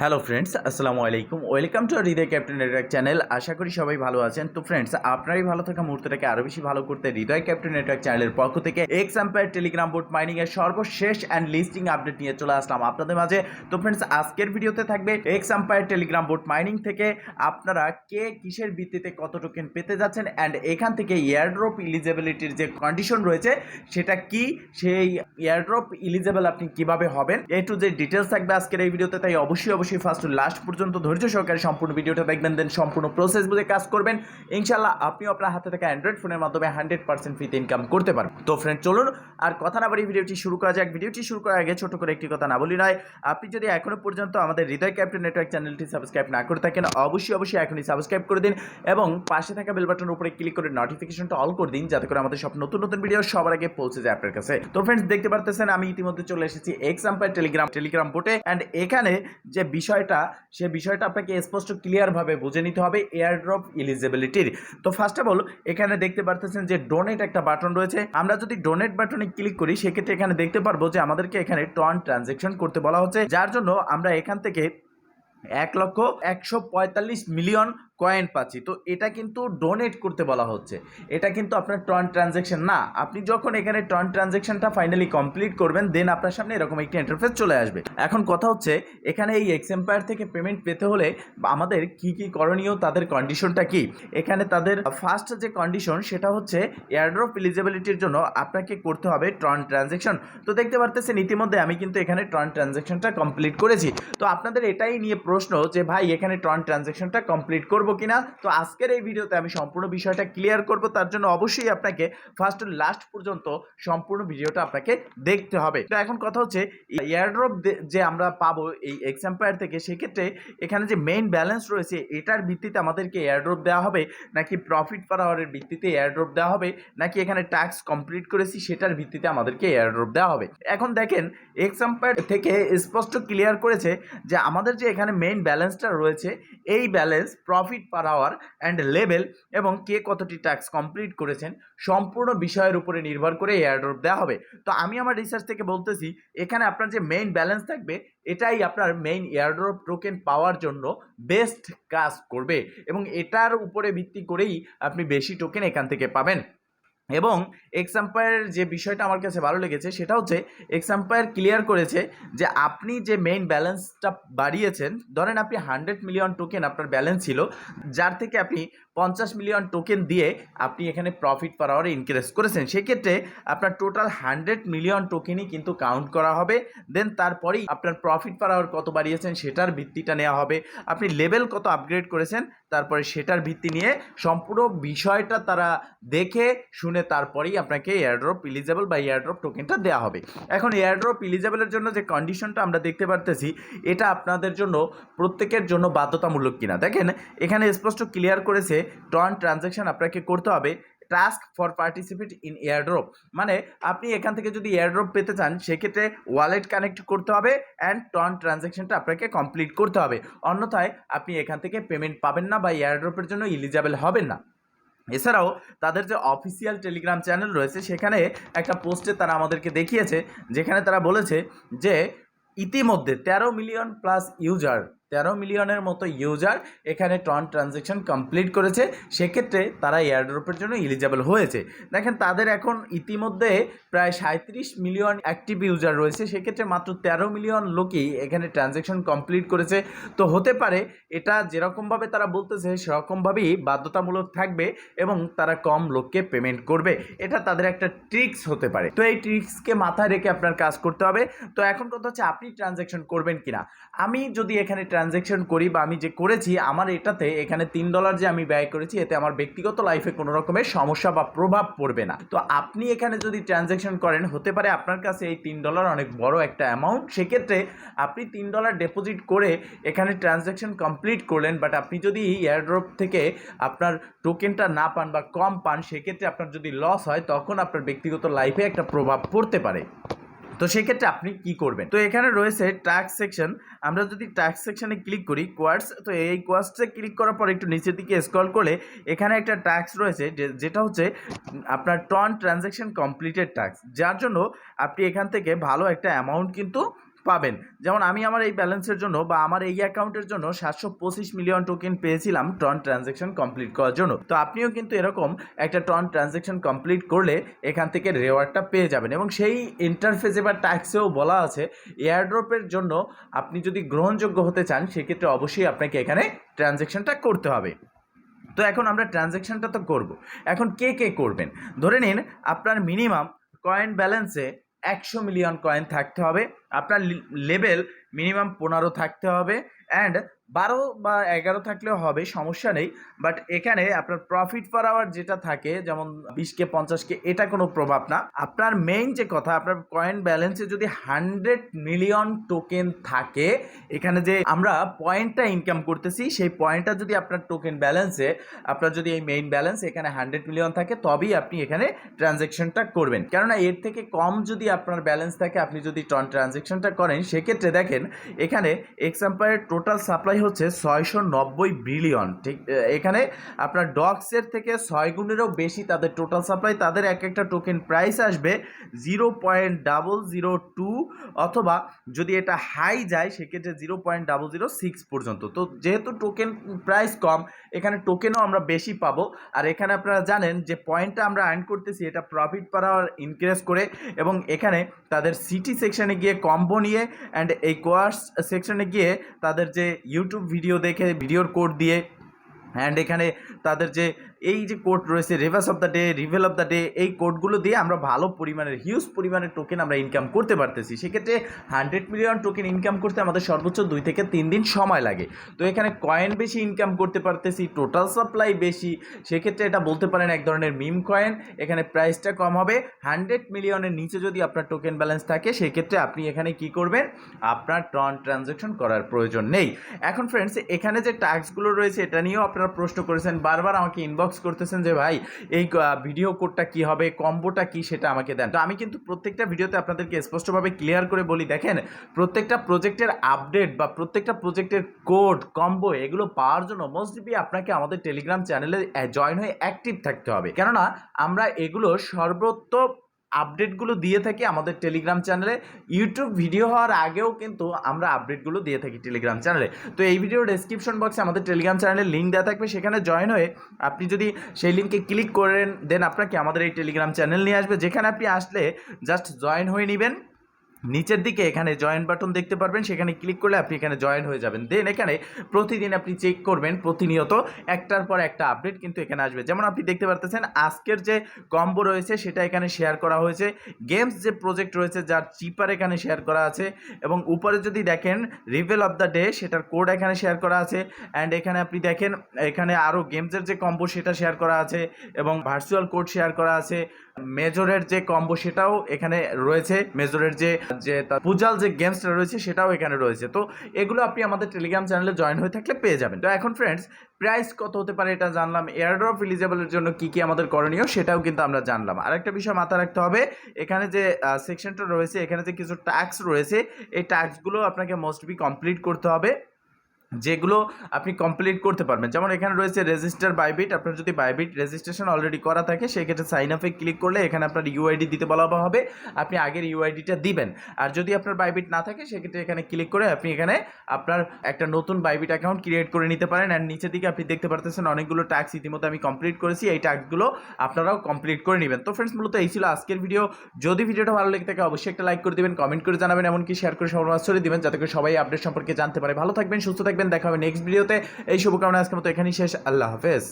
Hello friends আসসালামু আলাইকুম welcome to Hridoy captain network channel আশা করি সবাই ভালো আছেন। তো ফ্রেন্ডস আপনারই ভালো থাকা মুহূর্তটাকে আরও বেশি ভালো করতে হৃদয় ক্যাপ্টেন নেটওয়ার্ক চ্যানেলের পক্ষ থেকে X Empire Telegram bot mining এর সর্বশেষ অ্যান্ড লিস্টিং আপডেট নিয়ে চলে আসলাম আপনাদের মাঝে। তো ফ্রেন্ডস আজকের ভিডিওতে থাকবে X Empire Telegram bot mining থেকে আপনারা কে কিসের ভিত্তিতে কত টোকেন পেতে যাচ্ছেন অ্যান্ড এখান থেকে এয়ারড্রপ ইলিজিবিলিটির যে কন্ডিশন রয়েছে, সেটা কি? সেই এয়ারড্রপ ইলিজেবল আপনি কীভাবে হবেন? এ টু যে ডিটেলস থাকবে আজকের এই ভিডিওতে, তাই অবশ্যই অবশ্যই ফার্স্ট টু লাস্ট পর্যন্ত ধৈর্য সহকারে সম্পূর্ণ ভিডিওটা দেখবেন দেন সম্পূর্ণ প্রসেস বুঝে কাজ করবেন। ইনশাল্লাহ আপনিও আপনার হাতে থাকা অ্যান্ড্রয়েড ফোনের মাধ্যমে হান্ড্রেড পার্সেন্ট ফ্রিতে ইনকাম করতে পারবেন। তো ফ্রেন্ড চলুন, আর কথা না বাড়ি ভিডিওটি শুরু করা যাক। ভিডিওটি শুরু করার আগে ছোট করে একটি কথা না বলি নয়, আপনি যদি এখনও পর্যন্ত আমাদের হৃদয় ক্যাপ্টেন নেটওয়ার্ক চ্যানেলটি সাবস্ক্রাইব না করে থাকেন, অবশ্যই অবশ্যই এখনই সাবস্ক্রাইব করে দিন এবং পাশে থাকা বেল বাটনের উপরে ক্লিক করে নোটিফিকেশনটা অল করে দিন, যাতে করে আমাদের সব নতুন নতুন ভিডিও সবার আগে পৌঁছে যায় আপনার কাছে। তো ফ্রেন্ডস দেখতে পারতেছেন, আমি ইতিমধ্যে চলে এসেছি এক্স টেলিগ্রাম টেলিগ্রাম বোটে অ্যান্ড এখানে যে বিষয়টা, সে বিষয়টা আপনাকে স্পষ্ট ক্লিয়ারভাবে বুঝে নিতে হবে এয়ারড্রপ ইলিজিবিলিটির তো ফার্স্ট অফ অল এখানে দেখতে পারতেছেন যে ডোনেট একটা বাটন রয়েছে। আমরা যদি ডোনেট বাটনে ক্লিক করি, সেক্ষেত্রে এখানে দেখতে পারব যে আমাদেরকে এখানে টন ট্রানজেকশন করতে বলা হচ্ছে। যার জন্য আমরা এখান থেকে এক লক্ষ একশো পঁয়তাল্লিশ মিলিয়ন কয়েন পাচ্ছি, তো এটা কিন্তু ডোনেট করতে বলা হচ্ছে। এটা কিন্তু আপনার টন ট্রানজেকশন না। আপনি যখন এখানে টন ট্রানজেকশনটা ফাইনালি কমপ্লিট করবেন দেন আপনার সামনে এরকম একটি ইন্টারফেস চলে আসবে। এখন কথা হচ্ছে, এখানে এই এক্সএম্পায়ার থেকে পেমেন্ট পেতে হলে আমাদের কি কি করণীয়, তাদের কন্ডিশনটা কি? এখানে তাদের ফার্স্ট যে কন্ডিশন সেটা হচ্ছে এয়ারড্রপ এলিজিবিলিটির জন্য আপনাকে করতে হবে ট্রন ট্রানজেকশন তো দেখতে পারতেছেন, ইতিমধ্যে আমি কিন্তু এখানে ট্রন ট্রানজেকশনটা কমপ্লিট করেছি। তো আপনাদের এটাই নিয়ে প্রশ্ন যে, ভাই, এখানে ট্রন ট্রানজেকশনটা কমপ্লিট করব কিনা? তো আজকের এই ভিডিওতে আমি সম্পূর্ণ বিষয়টা ক্লিয়ার করব। তার জন্য অবশ্যই আপনাকে ফার্স্ট লাস্ট পর্যন্ত সম্পূর্ণ ভিডিওটা আপনাকে দেখতে হবে। তো এখন কথা হচ্ছে এয়ারড্রপ যে আমরা পাবো এই এক্সাম্পায়ার থেকে, সেক্ষেত্রে এখানে যে মেইন ব্যালেন্স রয়েছে, এটার ভিত্তিতে আমাদেরকে এয়ারড্রপ দেওয়া হবে। নাকি প্রফিট পার আওয়ারের ভিত্তিতে এয়ারড্রপ দেওয়া হবে? নাকি এখানে ট্যাক্স কমপ্লিট করেছি, সেটার ভিত্তিতে আমাদেরকে এয়ারড্রপ দেওয়া হবে। এখন দেখেন এক্সাম্পায়ার থেকে স্পষ্ট ক্লিয়ার করেছে যে আমাদের যে এখানে মেইন ব্যালেন্সটা রয়েছে, এই balance profit per hour and level এবং কে কতটি ট্যাক্স কমপ্লিট করেছেন সম্পূর্ণ বিষয়ের উপরে নির্ভর করে এয়ারড্রপ দেওয়া হবে। তো আমি আমার রিসার্চ থেকে বলতেছি, এখানে আপনার যে মেইন ব্যালেন্স থাকবে, এটাই আপনার মেইন এয়ারড্রপ টোকেন পাওয়ার জন্য বেস্ট কাজ করবে এবং এটার উপরে ভিত্তি করেই আপনি বেশি টোকেন এখান থেকে পাবেন। এবং এক্সাম্পায়ারের যে বিষয়টা আমার কাছে ভালো লেগেছে, সেটা হচ্ছে এক্সাম্পায়ার ক্লিয়ার করেছে যে আপনি যে মেইন ব্যালেন্সটা বাড়িয়েছেন, ধরেন আপনি হান্ড্রেড মিলিয়ন টোকেন আপনার ব্যালেন্স ছিল, যার থেকে আপনি পঞ্চাশ মিলিয়ন টোকেন দিয়ে আপনি এখানে প্রফিট পার আওয়ারে ইনক্রিজ করেছেন। সেক্ষেত্রে আপনার টোটাল হান্ড্রেড মিলিয়ন টোকেনই কিন্তু কাউন্ট করা হবে। দেন তারপরেই আপনার প্রফিট পার আওয়ার কত বাড়িয়েছেন সেটার ভিত্তিটা নেওয়া হবে। আপনি লেভেল কত আপগ্রেড করেছেন তারপরে সেটার ভিত্তি নিয়ে সম্পূর্ণ বিষয়টা তারা দেখে শুনে তারপরেই আপনাকে এয়ারড্রপ ইলিজেবল বা এয়ারড্রপ টোকেনটা দেওয়া হবে। এখন এয়ারড্রপ ইলিজেবলের জন্য যে কন্ডিশনটা আমরা দেখতে পারতেছি, এটা আপনাদের জন্য প্রত্যেকের জন্য বাধ্যতামূলক কিনা। দেখেন, এখানে স্পষ্ট ক্লিয়ার করেছে টন ট্রানজ্যাকশন আপনাকে করতে হবে task for participate in airdrop মানে আপনি এখান থেকে যদি এয়ারড্রপ পেতে চান, সেক্ষেত্রে ওয়ালেট কানেক্ট করতে হবে অ্যান্ড টন ট্রানজ্যাকশনটা আপনাকে কমপ্লিট করতে হবে। অন্যথায় আপনি এখান থেকে পেমেন্ট পাবেন না বা এয়ারড্রপের জন্য ইলিজেবল হবেন না। এছাড়াও তাদের যে অফিসিয়াল টেলিগ্রাম চ্যানেল রয়েছে, সেখানে একটা পোস্টে তারা আমাদেরকে দেখিয়েছে, যেখানে তারা বলেছে যে ইতিমধ্যে তেরো মিলিয়ন প্লাস ইউজার তেরো মিলিয়নের মতো ইউজার এখানে টন ট্রানজ্যাকশন কমপ্লিট করেছে। সেক্ষেত্রে তারা এয়ারড্রপের জন্য ইলিজেবল হয়েছে। দেখেন, তাদের এখন ইতিমধ্যে প্রায় সাঁত্রিশ মিলিয়ন অ্যাক্টিভ ইউজার রয়েছে। সেক্ষেত্রে মাত্র তেরো মিলিয়ন লোকই এখানে ট্রানজ্যাকশন কমপ্লিট করেছে। তো হতে পারে এটা যেরকমভাবে তারা বলতেছে, সেরকমভাবেই বাধ্যতামূলক থাকবে এবং তারা কম লোককে পেমেন্ট করবে। এটা তাদের একটা ট্রিক্স হতে পারে। তো এই ট্রিক্সকে মাথায় রেখে আপনার কাজ করতে হবে। তো এখন কথা হচ্ছে, আপনি ট্রানজ্যাকশন করবেন কিনা? আমি যদি এখানে ট্রানজ্যাকশন করি বা আমি যে করেছি, আমার এটাতে এখানে তিন ডলার যে আমি ব্যয় করেছি, এতে আমার ব্যক্তিগত লাইফে কোনো রকমের সমস্যা বা প্রভাব পড়বে না। তো আপনি এখানে যদি ট্রানজ্যাকশন করেন, হতে পারে আপনার কাছে এই তিন ডলার অনেক বড় একটা অ্যামাউন্ট সেক্ষেত্রে আপনি তিন ডলার ডিপোজিট করে এখানে ট্রানজ্যাকশন কমপ্লিট করলেন বাট আপনি যদি এয়ারড্রপ থেকে আপনার টোকেনটা না পান বা কম পান, সেক্ষেত্রে আপনার যদি লস হয়, তখন আপনার ব্যক্তিগত লাইফে একটা প্রভাব পড়তে পারে। তো সেক্ষেত্রে আপনি কি করবেন? তো এখানে রয়েছে ট্যাক্স সেকশন আমরা যদি ট্যাক্স সেকশনে ক্লিক করি কোয়ার্স তো এই কোয়ার্সে ক্লিক করার পর একটু নিচের দিকে স্ক্রল করলে এখানে একটা ট্যাক্স রয়েছে যেটা হচ্ছে আপনার টন ট্রানজ্যাকশন কমপ্লিটেড ট্যাক্স যার জন্য আপনি এখান থেকে ভালো একটা অ্যামাউন্ট কিন্তু পাবেন। যেমন আমি আমার এই ব্যালেন্সের জন্য বা আমার এই অ্যাকাউন্টের জন্য সাতশো পঁচিশ মিলিয়ন টোকেন পেয়েছিলাম টন ট্রানজেকশন কমপ্লিট করার জন্য। তো আপনিও কিন্তু এরকম একটা টন ট্রানজেকশন কমপ্লিট করলে এখান থেকে রেওয়ার্ডটা পেয়ে যাবেন এবং সেই ইন্টারফেসে বা ট্যাক্সেও বলা আছে এয়ারড্রপের জন্য আপনি যদি গ্রহণযোগ্য হতে চান, সেক্ষেত্রে অবশ্যই আপনাকে এখানে ট্রানজেকশনটা করতে হবে। তো এখন আমরা ট্রানজ্যাকশনটা তো করব। এখন কে কে করবেন? ধরে নিন আপনার মিনিমাম কয়েন ব্যালেন্সে একশো মিলিয়ন কয়েন থাকতে হবে। আপনার লেভেল মিনিমাম পনেরো থাকতে হবে। অ্যান্ড বারো বা এগারো থাকলেও হবে, সমস্যা নেই। বাট এখানে আপনার প্রফিট পার আওয়ার যেটা থাকে, যেমন বিশকে পঞ্চাশকে, এটা কোনো প্রভাব না। আপনার মেইন যে কথা, আপনার কয়েন ব্যালেন্সে যদি হান্ড্রেড মিলিয়ন টোকেন থাকে, এখানে যে আমরা পয়েন্টটা ইনকাম করতেছি, সেই পয়েন্টটা যদি আপনার টোকেন ব্যালেন্সে আপনার যদি এই মেইন ব্যালেন্স এখানে হান্ড্রেড মিলিয়ন থাকে, তবেই আপনি এখানে ট্রানজ্যাকশনটা করবেন। কেননা এর থেকে কম যদি আপনার ব্যালেন্স থাকে, আপনি যদি ট্রানজ্যাকশনটা করেন, সেক্ষেত্রে দেখেন, এখানে এক্সাম্পায়ার টোটাল সাপ্লাই হচ্ছে ছয়শো নব্বই বিলিয়ন ঠিক এখানে আপনার ডক্সের থেকে ছয় গুণেরও বেশি তাদের টোটাল সাপ্লাই তাদের এক একটা টোকেন প্রাইস আসবে zero point double zero two অথবা যদি এটা হাই যায়, সেক্ষেত্রে zero point double zero six পর্যন্ত। তো যেহেতু টোকেন প্রাইস কম, এখানে টোকেনও আমরা বেশি পাবো। আর এখানে আপনারা জানেন যে পয়েন্টটা আমরা আর্ন করতেছি, এটা প্রফিট পার আওয়ার ইনক্রিজ করে এবং এখানে তাদের সিটি সেকশনে গিয়ে কম্বো নিয়ে অ্যান্ড এই কোয়ার্স সেকশনে গিয়ে তাদের যে ইউটিউব ভিডিও দেখে ভিডিওর কোড দিয়ে অ্যান্ড এখানে তাদের যে এই যে কোড রয়েছে রিভার্স অফ দ্য ডে রিভেল অফ দ্য ডে এই কোডগুলো দিয়ে আমরা ভালো পরিমাণের হিউজ পরিমাণের টোকেন আমরা ইনকাম করতে পারতেছি। সেক্ষেত্রে হান্ড্রেড মিলিয়ন টোকেন ইনকাম করতে আমাদের সর্বোচ্চ দুই থেকে তিন দিন সময় লাগে। তো এখানে কয়েন বেশি ইনকাম করতে পারতেছি টোটাল সাপ্লাই বেশি। সেক্ষেত্রে এটা বলতে পারেন এক ধরনের মিম কয়েন এখানে প্রাইসটা কম হবে। হান্ড্রেড মিলিয়নের নিচে যদি আপনার টোকেন ব্যালেন্স থাকে, সেক্ষেত্রে আপনি এখানে কি করবেন? আপনার ট্রন ট্রানজ্যাকশন করার প্রয়োজন নেই। এখন ফ্রেন্ডস এখানে যে ট্যাক্সগুলো রয়েছে, এটা নিয়েও আপনারা প্রশ্ন করেছেন। বারবার আমাকে ইনবক্স করতেছেন যে, ভাই, এই ভিডিও কোডটা কি হবে? কম্বোটা কি? সেটা আমাকে দেন। তো আমি কিন্তু প্রত্যেকটা ভিডিওতে আপনাদেরকে স্পষ্টভাবে ক্লিয়ার করে বলি, দেখেন, প্রত্যেকটা প্রজেক্টের আপডেট বা প্রত্যেকটা প্রজেক্টের কোড কম্বো এগুলো পাওয়ার জন্য মোস্টলি আপনাকে আমাদের টেলিগ্রাম চ্যানেলে জয়েন হয়ে অ্যাক্টিভ থাকতে হবে। কেননা, আমরা এগুলো সর্বোত্তম আপডেটগুলো দিয়ে থাকি আমাদের টেলিগ্রাম চ্যানেলে ইউটিউব ভিডিও হওয়ার আগেও কিন্তু আমরা আপডেটগুলো দিয়ে থাকি টেলিগ্রাম চ্যানেলে তো এই ভিডিও ডেসক্রিপশন বক্সে আমাদের টেলিগ্রাম চ্যানেলের লিঙ্ক দেওয়া থাকবে। সেখানে জয়েন হয়ে আপনি যদি সেই লিঙ্কে ক্লিক করেন দেন আপনাকে আমাদের এই টেলিগ্রাম চ্যানেল নিয়ে আসবে। যেখানে আপনি আসলে জাস্ট জয়েন হয়ে নেবেন। নিচের দিকে এখানে জয়েন বাটন দেখতে পারবেন, সেখানে ক্লিক করলে আপনি এখানে জয়েন হয়ে যাবেন। দেন এখানে প্রতিদিন আপনি চেক করবেন প্রতিনিয়ত, একটার পর একটা আপডেট কিন্তু এখানে আসবে। যেমন আপনি দেখতে পারতেছেন, আজকের যে কম্বো রয়েছে, সেটা এখানে শেয়ার করা হয়েছে। গেমস যে প্রজেক্ট রয়েছে, যার চিপার এখানে শেয়ার করা আছে এবং উপরে যদি দেখেন রিভেল অফ দ্য ডে সেটার কোড এখানে শেয়ার করা আছে। অ্যান্ড এখানে আপনি দেখেন, এখানে আরও গেমসের যে কম্বো সেটা শেয়ার করা আছে এবং ভার্চুয়াল কোড শেয়ার করা আছে। মেজরের যে কম্বো সেটাও এখানে রয়েছে। মেজরের যে যে পূজাল যে গেমসটা রয়েছে, সেটাও এখানে রয়েছে। তো এগুলো আপনি আমাদের টেলিগ্রাম চ্যানেলে জয়েন হয়ে থাকলে পেয়ে যাবেন। তো এখন ফ্রেন্ডস প্রাইস কত হতে পারে এটা জানলাম। এয়ারড্রপ এলিজেবলের জন্য কি কি আমাদের করণীয় সেটাও কিন্তু আমরা জানলাম। আরেকটা বিষয় মাথায় রাখতে হবে, এখানে যে সেকশনটা রয়েছে, এখানে যে কিছু ট্যাক্স রয়েছে, এই ট্যাক্সগুলো আপনাকে মোস্ট বি কমপ্লিট করতে হবে। যেগুলো আপনি কমপ্লিট করতে পারবেন। যেমন এখানে রয়েছে রেজিস্টার বাইবিট আপনার যদি বাইবিট রেজিস্ট্রেশন অলরেডি করা থাকে, সেক্ষেত্রে সাইন আপে ক্লিক করলে এখানে আপনার ইউআইডি দিতে বলা হবে, আপনি আগের ইউআইডিটা দিবেন। আর যদি আপনার বাইবিট না থাকে, সেক্ষেত্রে এখানে ক্লিক করে আপনি এখানে আপনার একটা নতুন বাইবিট অ্যাকাউন্ট ক্রিয়েট করে নিতে পারেন। অ্যান্ড নিচের দিকে আপনি দেখতে পারতেছেন অনেকগুলো ট্যাক্স ইতিমধ্যে আমি কমপ্লিট করেছি। এই ট্যাক্সগুলো আপনারাও কমপ্লিট করে নেবেন। তো ফ্রেন্ডস মূলত এই ছিল আজকের ভিডিও যদি ভিডিওটা ভালো লেগে থাকে, অবশ্যই একটা লাইক করে দিবেন কমেন্ট করে জানাবেন, এমনকি শেয়ার করে সবার ছড়িয়ে দিবেন, যাতে করে সবাই আপডেট সম্পর্কে জানতে পারে। ভালো থাকবেন, সুস্থ থাকবেন দেখা হবে নেক্সট ভিডিওতে এই শুভকামনা আজকের মতো এখানেই শেষ। আল্লাহ হাফেজ।